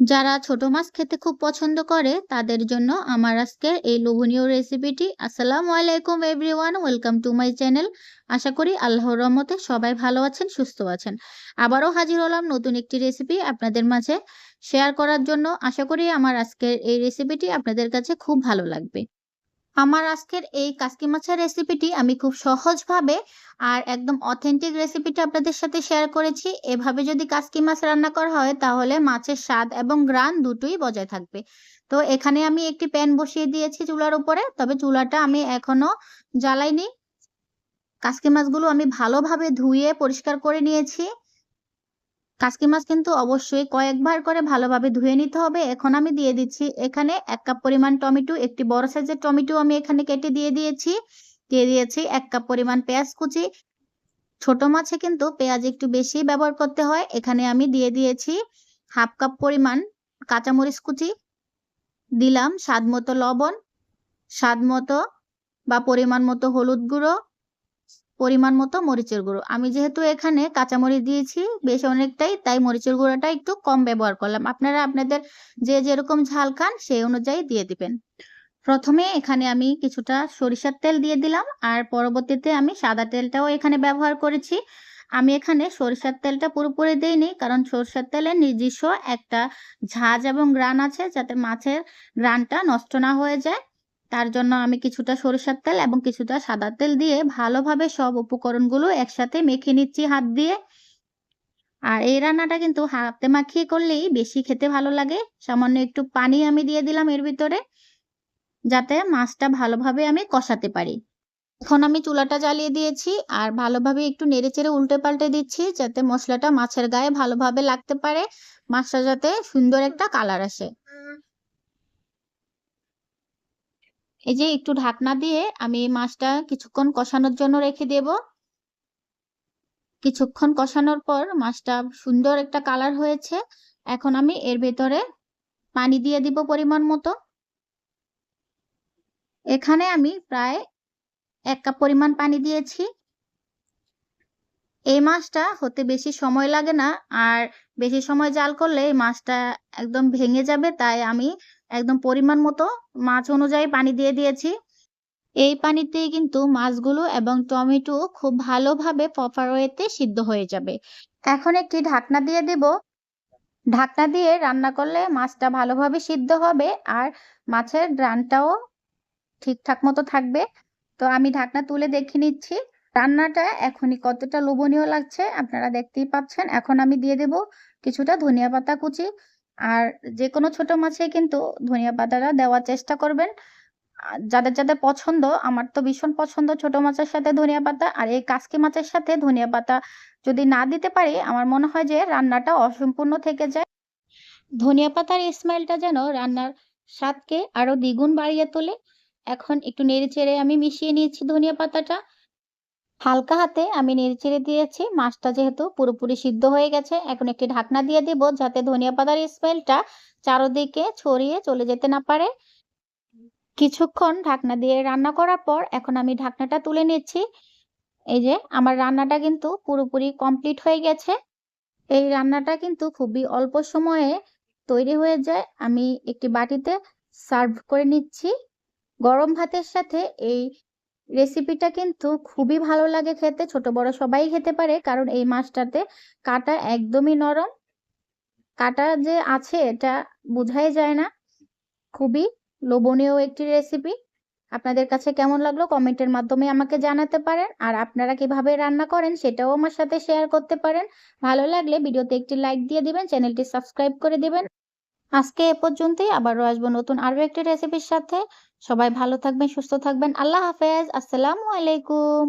যারা ছোট মাছ খেতে খুব পছন্দ করে, তাদের জন্য আমার আজকের এই লোভনীয় রেসিপিটি আসসালামু আলাইকুম everyone welcome to my channel আশা করি আল্লাহর রহমতে সবাই ভালো আছেন, সুস্থ আছেন। আবারও হাজির হলাম নতুন একটি রেসিপি আপনাদের মাঝে। শেয়ার করার জন্য আশা করি আমার আজকের এই রেসিপিটি আপনাদের কাছে খুব ভালো লাগবে। আমার আজকের এই কাসকি মাছের রেসিপিটি আমি খুব সহজভাবে আর একদম অথেন্টিক রেসিপিটা আপনাদের সাথে শেয়ার করেছি। এভাবে যদি কাসকি মাছ রান্না করা হয়, তাহলে মাছের স্বাদ এবং গ্রান দুটোই বজায় থাকবে। তো এখানে আমি একটি প্যান বসিয়ে দিয়েছি চুলার উপরে, তবে চুলাটা আমি এখনও জ্বালাইনি। কাসকি মাছগুলো আমি ভালোভাবে ধুয়ে পরিষ্কার করে নিয়েছি। কাসকি মাছ কিন্তু অবশ্যই কয়েকবার করে ভালোভাবে ধুয়ে নিতে হবে। এখন আমি দিয়ে দিচ্ছি এখানে এক কাপ পরিমাণ টমেটো, একটি বড় সাইজের টমেটো আমি এখানে কেটে দিয়ে দিয়েছি। দিয়ে দিয়েছি এক কাপ পরিমাণ পেঁয়াজ কুচি। ছোট মাছে কিন্তু পেঁয়াজ একটু বেশি ব্যবহার করতে হয়। এখানে আমি দিয়ে দিয়েছি হাফ কাপ পরিমাণ কাঁচামরিচ কুচি। দিলাম স্বাদ মতো লবণ, স্বাদ মতো বা পরিমাণ মতো হলুদ গুঁড়ো। পরিমাণ মতো মরিচের গুঁড়ো। আমি যেহেতু এখানে কাঁচামরিচ দিয়েছি, বেশ অনেকটাই, তাই মরিচের গুঁড়োটা একটু কম ব্যবহার করলাম। আপনারা আপনাদের যে যেরকম ঝাল খান, সেই অনুযায়ী দিয়ে দিবেন। প্রথমে এখানে আমি কিছুটা সরিষার তেল দিয়ে দিলাম, আর পরবর্তীতে আমি সাদা তেলটাও এখানে ব্যবহার করেছি। আমি এখানে সরিষার তেলটা পুরোপুরি দিইনি, কারণ সরিষার তেলের নিজস্ব একটা ঝাঁজ এবং গ্রান আছে, যাতে মাছের গ্রানটা নষ্ট না হয়ে যায়। তার জন্য আমি কিছুটা সরিষার তেল এবং কিছুটা সাদা তেল দিয়ে ভালোভাবে সব উপকরণগুলো একসাথে মেখে নিচ্ছি হাত দিয়ে। আর এই রান্নাটা কিন্তু হাতে মাখিয়ে করলেই বেশি খেতে ভালো লাগে। সামান্য একটু পানি আমি দিয়ে দিলাম এর ভিতরে, যাতে মাছটা ভালোভাবে আমি কষাতে পারি। এখন আমি চুলাটা জ্বালিয়ে দিয়েছি আর ভালোভাবে একটু নেড়ে চেড়ে উল্টে পাল্টে দিচ্ছি যাতে মশলাটা মাছের গায়ে ভালোভাবে লাগতে পারে। মাছটা যাতে সুন্দর একটা কালার আসে। এই যে একটু ঢাকনা দিয়ে আমি মাছটা কিছুক্ষণ কষানোর জন্য রেখে দেব। কিছুক্ষণ কষানোর পর মাছটা সুন্দর একটা কালার হয়েছে। এখন আমি এর ভেতরে পানি দিয়ে দিব পরিমাণ মতো। এখানে আমি প্রায় এক কাপ পরিমাণ পানি দিয়েছি। এই মাছটা হতে বেশি সময় লাগে না, আর বেশি সময় জাল করলে এই মাছটা একদম ভেঙে যাবে, তাই আমি একদম পরিমাণ মতো মাছ অনুযায়ী পানি দিয়ে দিয়েছি। এই পানিতেই কিন্তু মাছগুলো এবং টমেটো খুব ভালোভাবে প্রপার ওয়েতে সিদ্ধ হয়ে যাবে। এখন একটি ঢাকনা দিয়ে দেব। ঢাকনা দিয়ে রান্না করলে মাছটা ভালোভাবে সিদ্ধ হবে আর মাছের রানটাও ঠিকঠাক মতো থাকবে। তো আমি ঢাকনা তুলে দেখে নিচ্ছি। রান্নাটা এখনই কতটা লোভনীয় লাগছে আপনারা দেখতেই পাচ্ছেন। এখন আমি দিয়ে দেব কিছুটা ধনিয়া পাতা কুচি। আর যে কোনো ছোট মাছে কিন্তু ধনিয়া পাতাটা দেওয়ার চেষ্টা করবেন। যাদের যাদের পছন্দ, আমার তো ভীষণ পছন্দ ছোট মাছের সাথে ধনিয়া পাতা। আর এই কাসকি মাছের সাথে ধনিয়া পাতা যদি না দিতে পারি, আমার মনে হয় যে রান্নাটা অসম্পূর্ণ থেকে যায়। ধনিয়া পাতার স্মাইলটা যেন রান্নার স্বাদকে আরও দ্বিগুণ বাড়িয়ে তোলে। এখন একটু নেড়ে চেড়ে আমি মিশিয়ে নিয়েছি ধনিয়া পাতাটা। হালকা হাতে আমি নেড়েচেড়ে দিয়েছি। মাছটা যেহেতু পুরোপুরি সিদ্ধ হয়ে গেছে, এখন একটি ঢাকনা দিয়ে দিব যাতে ধনিয়া পাতার স্মেলটা চারোদিকে ছড়িয়ে চলে যেতে না পারে। কিছুক্ষণ ঢাকনা দিয়ে রান্না করার পর এখন আমি ঢাকনাটা তুলে নিচ্ছি। এই যে, আমার রান্নাটা কিন্তু পুরোপুরি কমপ্লিট হয়ে গেছে। এই রান্নাটা কিন্তু খুবই অল্প সময়ে তৈরি হয়ে যায়। আমি একটি বাটিতে সার্ভ করে নিচ্ছি। গরম ভাতের সাথে এই রেসিপিটা কিন্তু খুবই ভালো লাগে খেতে, ছোট বড় সবাই খেতে পারে। কারণ এই মাছটাতে কাটা একদমই নরম। কাটা যে আছে, এটা বোঝাই যায় না। খুবই লোভনীয় একটি রেসিপি আপনাদের কাছে কেমন লাগল কমেন্টের মাধ্যমে আমাকে জানাতে পারেন। আর আপনারা কীভাবে রান্না করেন সেটাও আমার সাথে শেয়ার করতে পারেন। ভালো লাগলে ভিডিওতে একটি লাইক দিয়ে দিবেন, চ্যানেলটি সাবস্ক্রাইব করে দিবেন। আজকে এ পর্যন্তই, আবারও আসব নতুন আরও একটি রেসিপির সাথে। সবাই ভালো থাকবেন, সুস্থ থাকবেন। আল্লাহ হাফেজ, আসসালামু আলাইকুম।